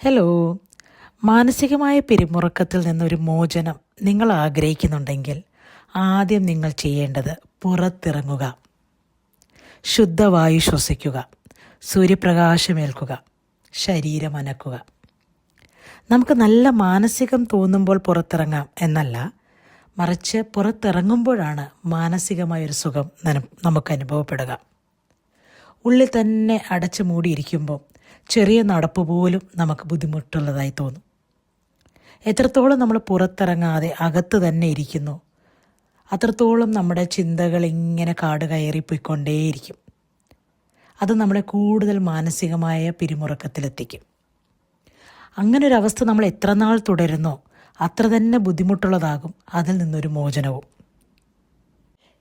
Hello മാനസികമായ പിരിമുറുക്കത്തിൽ നിന്നൊരു മോചനം നിങ്ങൾ ആഗ്രഹിക്കുന്നുണ്ടെങ്കിൽ ആദ്യം നിങ്ങൾ ചെയ്യേണ്ടത് പുറത്തിറങ്ങുക. ശുദ്ധവായു ശ്വസിക്കുക. സൂര്യപ്രകാശമേൽക്കുക. ശരീരം അനക്കുക. നമുക്ക് നല്ല മാനസികം തോന്നുമ്പോൾ പുറത്തിറങ്ങാം എന്നല്ല മറിച്ച് പുറത്തിറങ്ങുമ്പോഴാണ് മാനസികമായൊരു സുഖം നമുക്ക് അനുഭവപ്പെടുക ഉള്ളിൽ തന്നെ അടച്ചു മൂടിയിരിക്കുമ്പോൾ ചെറിയ നടപ്പ് പോലും നമുക്ക് ബുദ്ധിമുട്ടുള്ളതായി തോന്നും. എത്രത്തോളം നമ്മൾ പുറത്തിറങ്ങാതെ അകത്ത് തന്നെ ഇരിക്കുന്നു അത്രത്തോളം നമ്മുടെ ചിന്തകൾ ഇങ്ങനെ കാട് കയറിപ്പോയിക്കൊണ്ടേയിരിക്കും. അത് നമ്മളെ കൂടുതൽ മാനസികമായ പിരിമുറക്കത്തിലെത്തിക്കും. അങ്ങനെ ഒരു അവസ്ഥ നമ്മൾ എത്ര നാൾ തുടരുന്നോ അത്ര തന്നെ ബുദ്ധിമുട്ടുള്ളതാകും അതിൽ നിന്നൊരു മോചനവും.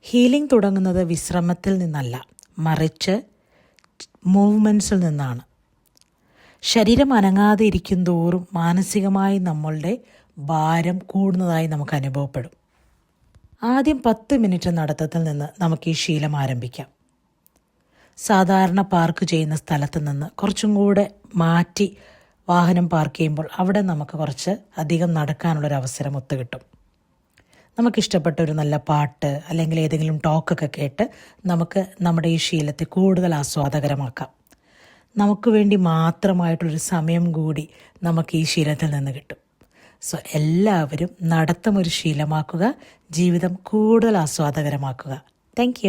ഹീലിംഗ് തുടങ്ങുന്നത് വിശ്രമത്തിൽ നിന്നല്ല മറിച്ച് മൂവ്മെന്റ്സിൽ നിന്നാണ്. ശരീരം അനങ്ങാതെ ഇരിക്കും തോറും മാനസികമായി നമ്മളുടെ ഭാരം കൂടുന്നതായി നമുക്ക് അനുഭവപ്പെടും. ആദ്യം പത്ത് മിനിറ്റ് നടത്തത്തിൽ നിന്ന് നമുക്ക് ഈ ശീലം ആരംഭിക്കാം. സാധാരണ പാർക്ക് ചെയ്യുന്ന സ്ഥലത്ത് നിന്ന് കുറച്ചും കൂടെ മാറ്റി വാഹനം പാർക്ക് ചെയ്യുമ്പോൾ അവിടെ നമുക്ക് കുറച്ച് അധികം നടക്കാനുള്ളൊരു അവസരം ഒത്തുകിട്ടും. നമുക്കിഷ്ടപ്പെട്ട ഒരു നല്ല പാട്ട് അല്ലെങ്കിൽ ഏതെങ്കിലും ടോക്കൊക്കെ കേട്ട് നമുക്ക് നമ്മുടെ ഈ ശീലത്തെ കൂടുതൽ ആസ്വാദകരമാക്കാം. നമുക്ക് വേണ്ടി മാത്രമായിട്ടുള്ളൊരു സമയം കൂടി നമുക്ക് ഈ ശീലത്തിൽ നിന്ന് കിട്ടും. സോ എല്ലാവരും നടത്തം ഒരു ശീലമാക്കുക ജീവിതം കൂടുതൽ ആസ്വാദകരമാക്കുക. താങ്ക്